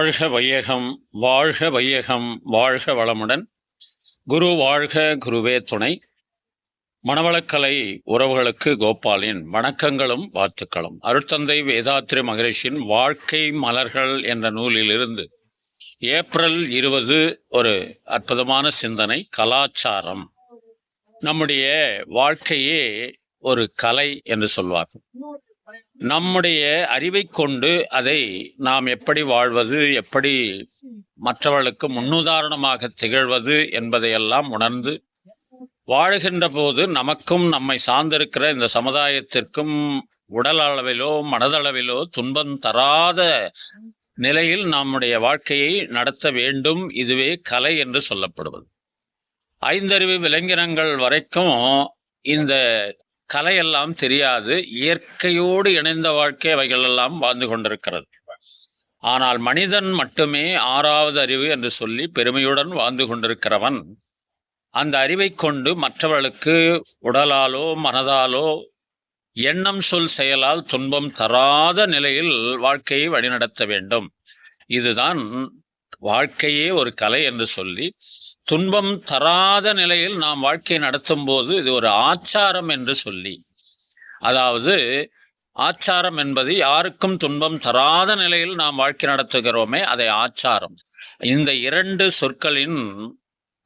வாழ்க வையகம் வாழ்க வையகம் வாழ்க வளமுடன். குரு வாழ்க குருவே துணை. மணவளக்கலை உறவுகளுக்கு கோபாலின் வணக்கங்களும் வாழ்த்துக்களும். அருட்தந்தை வேதாத்திரி மகரிஷின் வாழ்க்கை மலர்கள் என்ற நூலிலிருந்து ஏப்ரல் இருபது ஒரு அற்புதமான சிந்தனை கலாச்சாரம். நம்முடைய வாழ்க்கையே ஒரு கலை என்று சொல்வார்கள். நம்முடைய அறிவை கொண்டு அதை நாம் எப்படி வாழ்வது எப்படி மற்றவர்களுக்கு முன்னுதாரணமாக திகழ்வது என்பதையெல்லாம் உணர்ந்து வாழ்கின்ற போது நமக்கும் நம்மை சார்ந்திருக்கிற இந்த சமுதாயத்திற்கும் உடல் அளவிலோ மனதளவிலோ துன்பம் தராத நிலையில் நம்முடைய வாழ்க்கையை நடத்த வேண்டும். இதுவே கலை என்று சொல்லப்படுவது. ஐந்தறிவு விலங்கினங்கள் வரைக்கும் இந்த கலையெல்லாம் தெரியாது. இயற்கையோடு இணைந்த வாழ்க்கை அவைகளெல்லாம் வாழ்ந்து கொண்டிருக்கிறது. ஆனால் மனிதன் மட்டுமே ஆறாவது அறிவு என்று சொல்லி பெருமையுடன் வாழ்ந்து கொண்டிருக்கிறவன். அந்த அறிவை கொண்டு மற்றவர்களுக்கு உடலாலோ மனதாலோ எண்ணம் சொல் செயலால் துன்பம் தராத நிலையில் வாழ்க்கையை வழிநடத்த வேண்டும். இதுதான் வாழ்க்கையே ஒரு கலை என்று சொல்லி துன்பம் தராத நிலையில் நாம் வாழ்க்கை நடத்தும் போது இது ஒரு ஆச்சாரம் என்று சொல்லி. அதாவது ஆச்சாரம் என்பது யாருக்கும் துன்பம் தராத நிலையில் நாம் வாழ்க்கை நடத்துகிறோமே அதை ஆச்சாரம். இந்த இரண்டு சொற்களின்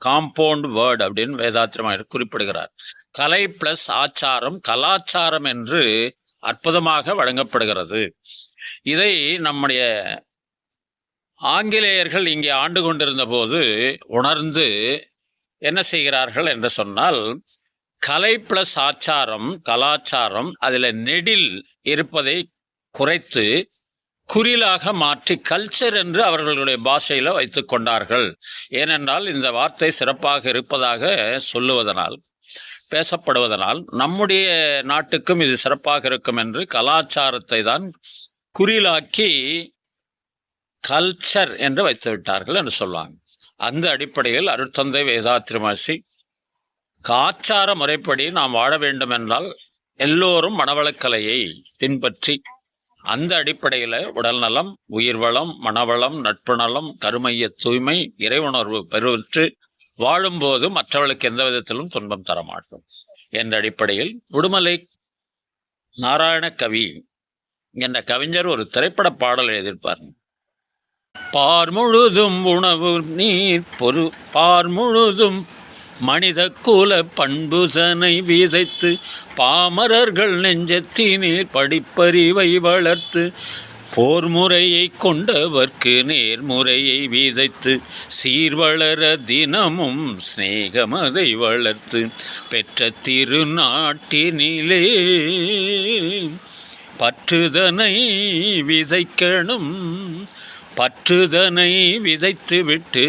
காம்பவுண்ட் வேர்டு அப்படின்னு வேதாத்திரமாயர் குறிப்பிடுகிறார். கலை பிளஸ் ஆச்சாரம் கலாச்சாரம் என்று அற்புதமாக வழங்கப்படுகிறது. இதை நம்முடைய ஆங்கிலேயர்கள் இங்கே ஆண்டு கொண்டிருந்த போது உணர்ந்து என்ன செய்கிறார்கள் என்று சொன்னால் கலை பிளஸ் ஆச்சாரம் கலாச்சாரம் அதில் நெடில் இருப்பதை குறைத்து குறிலாக மாற்றி கல்ச்சர் என்று அவர்களுடைய பாஷையில் வைத்து கொண்டார்கள். ஏனென்றால் இந்த வார்த்தை சிறப்பாக இருப்பதாக சொல்லுவதனால் பேசப்படுவதனால் நம்முடைய நாட்டுக்கும் இது சிறப்பாக இருக்கும் என்று கலாச்சாரத்தை தான் குறிலாக்கி கல்ச்சர் என்று வைத்து விட்டார்கள் என்று சொல்லுவாங்க. அந்த அடிப்படையில் அருட்தந்தை வேதாத்திரமாசி காச்சார முறைப்படி நாம் வாழ வேண்டும் என்றால் எல்லோரும் மனவளக்கலையை பின்பற்றி அந்த அடிப்படையில் உடல் நலம் உயிர் வளம் மனவளம் நட்பு நலம் கருமைய தூய்மை இறைவுணர்வு பெருவற்று வாழும்போது மற்றவர்களுக்கு எந்த விதத்திலும் துன்பம் தரமாட்டோம். என்ற அடிப்படையில் உடுமலை நாராயண கவி என்ற கவிஞர் ஒரு திரைப்பட பாடல் எழுதியிருப்பார். பார் முழுதும் உணவு நீர் பொரு. பார் முழுதும் மனித குல பண்புதனை விதைத்து பாமரர்கள் நெஞ்சத்தினீர் படிப்பறிவை வளர்த்து போர் முறையை கொண்டவர்க்கு நேர்முறையை விதைத்து சீர்வளர தினமும் சிநேகமதை வளர்த்து பெற்ற திருநாட்டினிலே பற்றுதனை விதைக்கணும் பற்றுதனை விதைத்துவிட்டு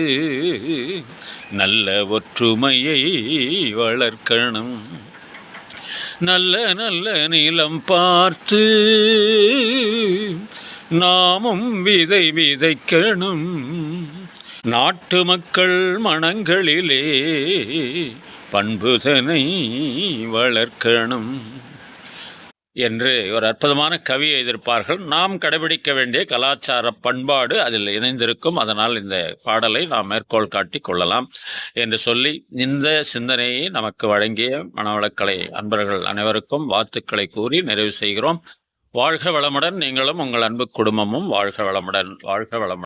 நல்ல ஒற்றுமையை வளர்க்கணும். நல்ல நல்ல நிலம் பார்த்து நாமும் விதை விதைக்கணும். நாட்டு மக்கள் மனங்களிலே பண்புதனை வளர்க்கணும். என்று ஒரு அற்புதமான கவி எழுதியிருப்பார்கள். நாம் கடைபிடிக்க வேண்டிய கலாச்சார பண்பாடு அதில் இணைந்திருக்கும். அதனால் இந்த பாடலை நாம் மேற்கோள் காட்டி கொள்ளலாம் என்று சொல்லி இந்த சிந்தனையை நமக்கு வழங்கிய மனவளக்கலை அன்பர்கள் அனைவருக்கும் வாழ்த்துக்களை கூறி நிறைவு செய்கிறோம். வாழ்க வளமுடன். நீங்களும் உங்கள் அன்பு குடும்பமும் வாழ்க வளமுடன். வாழ்க வளமுடன்.